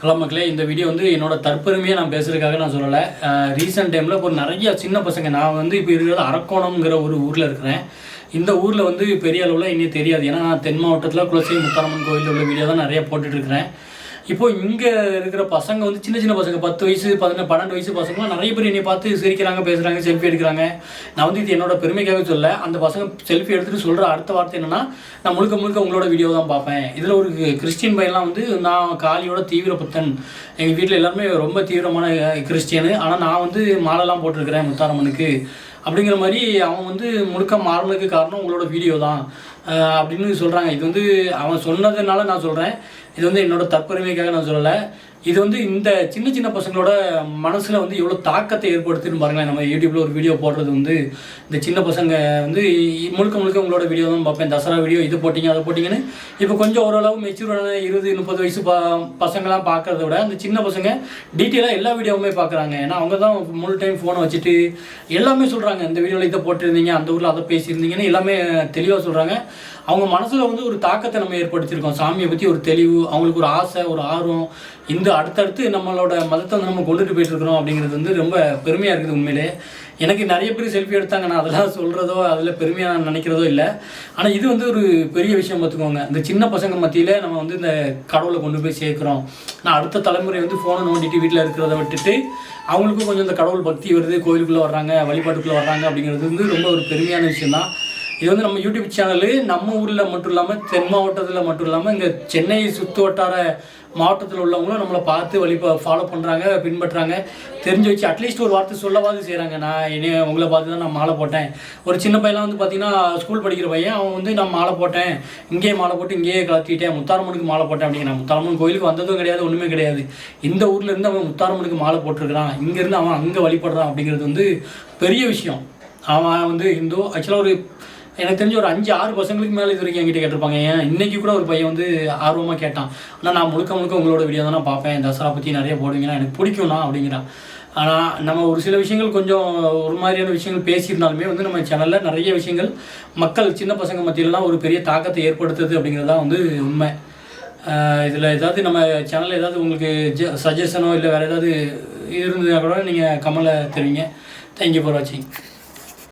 Hello மக்களே இந்த video வந்து என்னோட தற்பெருமையை நான் பேசுகிறதுக்காக நான் சொல்லலை. ரீசெண்ட் டைமில் இப்போ நிறைய சின்ன பசங்க நான் வந்து இப்போ இருக்கிறது அரக்கோணம்ங்கிற ஒரு ஊரில் இருக்கிறேன். இந்த ஊரில் வந்து பெரிய அளவில் இன்னும் தெரியாது. ஏன்னா நான் தென் மாவட்டத்தில் குலசை முத்தாரம்மன் கோயிலில் உள்ள வீடியோ தான் நிறைய போட்டுட்ருக்கிறேன் இப்போ இங்கே இருக்கிற பசங்க வந்து சின்ன சின்ன பசங்க பத்து வயசு பதினெட்டு பன்னெண்டு வயசு பசங்களாம் நிறைய பேர் என்னை பார்த்து சிரிக்கிறாங்க பேசுகிறாங்க செல்ஃபி எடுக்கிறாங்க. நான் வந்து இது என்னோட பெருமைக்காக சொல்ல அந்த பசங்க செல்ஃபி எடுத்துட்டு சொல்கிற அடுத்த வார்த்தை என்னன்னா நான் முழுக்க முழுக்க உங்களோட வீடியோ தான் பார்ப்பேன். இதில் ஒரு கிறிஸ்டின் பையன்லாம் வந்து நான் காலியோட தீவிர புத்தன். எங்கள் வீட்டில் எல்லாருமே ரொம்ப தீவிரமான கிறிஸ்டியனு. ஆனால் நான் வந்து மாலைலாம் போட்டிருக்கிறேன் முத்தாரம்மனுக்கு. அப்படிங்கிற மாதிரி அவன் வந்து முழுக்க மாறலுக்கு காரணம் உங்களோட வீடியோ தான். அப்படின்னு சொல்கிறாங்க இது வந்து அவன் சொன்னதுனால நான் சொல்கிறேன் இது வந்து என்னோடய தற்பெருமைக்காக நான் சொல்லலை. இது வந்து இந்த சின்ன சின்ன பசங்களோட மனசில் வந்து எவ்வளோ தாக்கத்தை ஏற்படுத்துன்னு பாருங்களேன். நம்ம யூடியூப்பில் ஒரு வீடியோ போடுறது வந்து இந்த சின்ன பசங்க வந்து முழுக்க முழுக்க உங்களோட வீடியோ தான் பார்ப்பேன். தசரா வீடியோ இது போட்டிங்க அதை போட்டிங்கன்னு. இப்போ கொஞ்சம் ஓரளவு மெச்சூரான இருபது முப்பது வயசு ப பசங்களாம் பார்க்கறத விட அந்த சின்ன பசங்க டீட்டெயிலாக எல்லா வீடியோவுமே பார்க்குறாங்க. ஏன்னா அவங்க தான் முழு டைம் ஃபோனை வச்சுட்டு எல்லாமே சொல்கிறாங்க இந்த வீடியோவில் இதை போட்டிருந்தீங்க அந்த ஊரில் அதை பேசியிருந்தீங்கன்னு எல்லாமே தெளிவாக சொல்கிறாங்க அவங்க மனசில் வந்து ஒரு தாக்கத்தை நம்ம ஏற்படுத்தியிருக்கோம். சாமியை பற்றி ஒரு தெளிவு அவங்களுக்கு ஒரு ஆசை ஒரு ஆர்வம். இந்த அடுத்தடுத்து நம்மளோட மதத்தை வந்து நம்ம கொண்டுட்டு போயிட்டுருக்கிறோம் அப்படிங்கிறது வந்து ரொம்ப பெருமையாக இருக்குது உண்மையிலே. எனக்கு நிறைய பேர் செல்ஃபி எடுத்தாங்க. நான் அதெல்லாம் சொல்கிறதோ அதில் பெருமையாக நான் நினைக்கிறதோ இல்லை. ஆனால் இது வந்து ஒரு பெரிய விஷயம் பார்த்துக்கோங்க. இந்த சின்ன பசங்க மத்தியில் நம்ம வந்து இந்த கடவுளை கொண்டு போய் சேர்க்குறோம். நான் அடுத்த தலைமுறை வந்து ஃபோனை நோண்டிட்டு வீட்டில் இருக்கிறத விட்டுட்டு அவங்களுக்கும் கொஞ்சம் இந்த கடவுள் பக்தி வருது. கோயிலுக்குள்ளே வர்றாங்க வழிபாட்டுக்குள்ளே வர்றாங்க அப்படிங்கிறது வந்து ரொம்ப ஒரு பெருமையான விஷயம் தான் இது வந்து நம்ம யூடியூப் சேனலு நம்ம ஊரில் மட்டும் இல்லாமல் தென் மாவட்டத்தில் மட்டும் இல்லாமல் இங்கே சென்னை சுற்று வட்டார மாவட்டத்தில் உள்ளவங்களும் நம்மளை பார்த்து வழி ஃபாலோ பண்ணுறாங்க பின்பற்றுறாங்க தெரிஞ்சு வச்சு அட்லீஸ்ட் ஒரு வார்த்தை சொல்லவாது செய்கிறாங்க நான் இனி உங்களை பார்த்து தான் நான் மாலை போட்டேன். ஒரு சின்ன பையன்லாம் வந்து பார்த்தீங்கன்னா ஸ்கூல் படிக்கிற பையன். அவன் வந்து நான் மாலை போட்டேன். இங்கேயே மாலை போட்டு இங்கேயே கலத்திட்டேன். முத்தாரம்மனுக்கு மாலை போட்டேன். அப்படிங்கிறான் முத்தாரம்மன் கோயிலுக்கு வந்ததும் கிடையாது ஒன்றுமே கிடையாது. இந்த ஊர்லேருந்து அவன் முத்தாரம்மனுக்கு மாலை போட்டிருக்கிறான். இங்கேருந்து அவன் அங்கே வழிபடுறான் அப்படிங்கிறது வந்து பெரிய விஷயம். அவன் வந்து இந்து ஆக்சுவலாக ஒரு எனக்கு தெரிஞ்ச ஒரு அஞ்சு ஆறு பசங்களுக்கு மேலே இது வரைக்கும் என்கிட்ட கேட்டிருப்பாங்க. ஏன்? இன்னைக்கு கூட ஒரு பையன் வந்து ஆர்வமாக கேட்டான். ஆனால் நான் முழுக்க முழுக்க உங்களோட வீடியோ தான் நான் பார்ப்பேன். தசரா பற்றி நிறைய போடுவீங்கன்னா எனக்கு பிடிக்கும்ண்ணா அப்படிங்கிறான். ஆனால் நம்ம ஒரு சில விஷயங்கள் கொஞ்சம் ஒரு மாதிரியான விஷயங்கள் பேசியிருந்தாலுமே வந்து நம்ம சேனலில் நிறைய விஷயங்கள் மக்கள் சின்ன பசங்க மத்தியிலலாம் ஒரு பெரிய தாக்கத்தை ஏற்படுத்துது அப்படிங்கிறது தான் வந்து உண்மை. இதில் ஏதாவது நம்ம சேனலில் ஏதாவது உங்களுக்கு சஜஷனோ இல்லை வேறு ஏதாவது இருந்ததுன்னா கூட நீங்கள் கமலை தெரிவிங்க. தேங்க்யூ ஃபார் வாட்சிங்